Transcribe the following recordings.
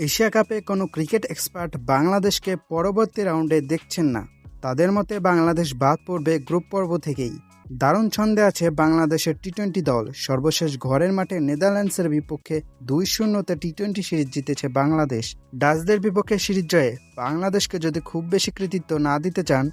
Asia কাপে কোনো cricket expert বাংলাদেশকে পরবর্তী রাউন্ডে দেখছেন না। তাদের মতে বাংলাদেশ বাদ পড়বে গ্রুপ পর্ব থেকেই। দারুণ ছন্দে আছে বাংলাদেশের টি টোয়েন্টি দল। সর্বশেষ ঘরের মাঠে নেদারল্যান্ডসের বিপক্ষে দুই শূন্যতে টি টোয়েন্টি সিরিজ জিতেছে বাংলাদেশ। ডাচদের বিপক্ষে সিরিজ জয়ে বাংলাদেশকে যদি খুব বেশি কৃতিত্ব না দিতে চান,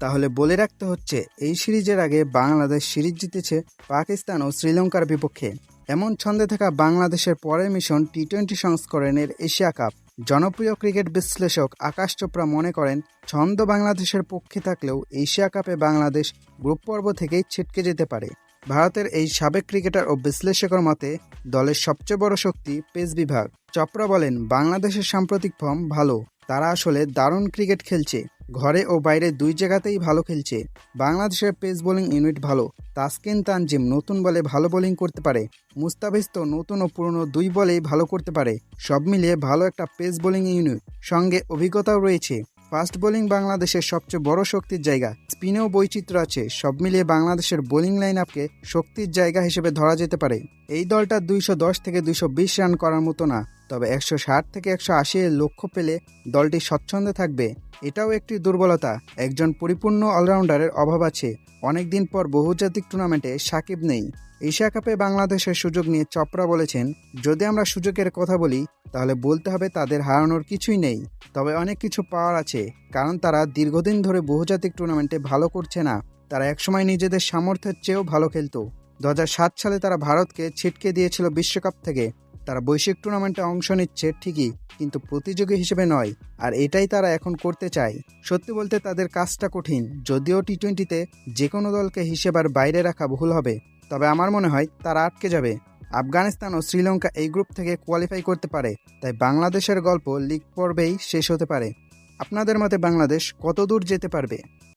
তাহলে বলে রাখতে হচ্ছে, এই সিরিজের আগে বাংলাদেশ সিরিজ জিতেছে পাকিস্তান ও শ্রীলঙ্কার বিপক্ষে। এমন ছন্দে থাকা বাংলাদেশের পরের মিশন টি টোয়েন্টি সংস্করণের এশিয়া কাপ। জনপ্রিয় ক্রিকেট বিশ্লেষক আকাশ চোপড়া মনে করেন, ছন্দ বাংলাদেশের পক্ষে থাকলেও এশিয়া কাপে বাংলাদেশ গ্রুপ পর্ব থেকেই ছিটকে যেতে পারে। ভারতের এই সাবেক ক্রিকেটার ও বিশ্লেষকের মতে, দলের সবচেয়ে বড় শক্তি পেস বিভাগ। চপড়া বলেন, বাংলাদেশের সাম্প্রতিক ফর্ম ভালো, তারা আসলে দারুণ ক্রিকেট খেলছে। ঘরে ও বাইরে দুই জায়গাতেই ভালো খেলছে। বাংলাদেশের পেস বোলিং ইউনিট ভালো। তাসকিন তানজিম নতুন বলে ভালো বোলিং করতে পারে। মুস্তাফিজ তো নতুন ও পুরনো দুই বলেই ভালো করতে পারে। সব মিলিয়ে ভালো একটা পেস বোলিং ইউনিট। সঙ্গে অভিজ্ঞতাও রয়েছে। ফাস্ট বোলিং বাংলাদেশের সবচেয়ে বড় শক্তির জায়গা। স্পিনেও বৈচিত্র্য আছে। সব মিলিয়ে বাংলাদেশের বোলিং লাইন আপকে শক্তির জায়গা হিসেবে ধরা যেতে পারে। এই দলটা দুইশো দশ থেকে দুইশো বিশ রান করার মতো না। তবে একশো ষাট থেকে একশো আশি লক্ষ্য পেলে দলটি স্বচ্ছন্দে থাকবে। এটাও একটি দুর্বলতা। একজন পরিপূর্ণ অলরাউন্ডারের অভাব আছে। অনেকদিন পর বহুজাতিক টুর্নামেন্টে সাকিব নেই। এশিয়া কাপে বাংলাদেশের সুযোগ নিয়ে চপড়া বলেছেন, যদি আমরা সুযোগের কথা বলি, তাহলে বলতে হবে তাদের হারানোর কিছুই নেই। তবে অনেক কিছু পাওয়ার আছে, কারণ তারা দীর্ঘদিন ধরে বহুজাতিক টুর্নামেন্টে ভালো করছে না। তারা একসময় নিজেদের সামর্থ্যের চেয়েও ভালো খেলতো। দু হাজার সাত সালে তারা ভারতকে ছিটকে দিয়েছিল বিশ্বকাপ থেকে। তারা বৈশ্বিক টুর্নামেন্টে অংশ নিচ্ছে ঠিকই, কিন্তু প্রতিযোগী হিসেবে নয়, আর এটাই তারা এখন করতে চায়। সত্যি বলতে তাদের কাজটা কঠিন, যদিও টি টোয়েন্টিতে যে কোনো দলকে হিসেবার বাইরে রাখা ভুল হবে, তবে আমার মনে হয় তারা আটকে যাবে। আফগানিস্তান ও শ্রীলঙ্কা এই গ্রুপ থেকে কোয়ালিফাই করতে পারে, তাই বাংলাদেশের গল্প লিগ পর্বেই শেষ হতে পারে। আপনাদের মতে বাংলাদেশ কত দূর যেতে পারবে?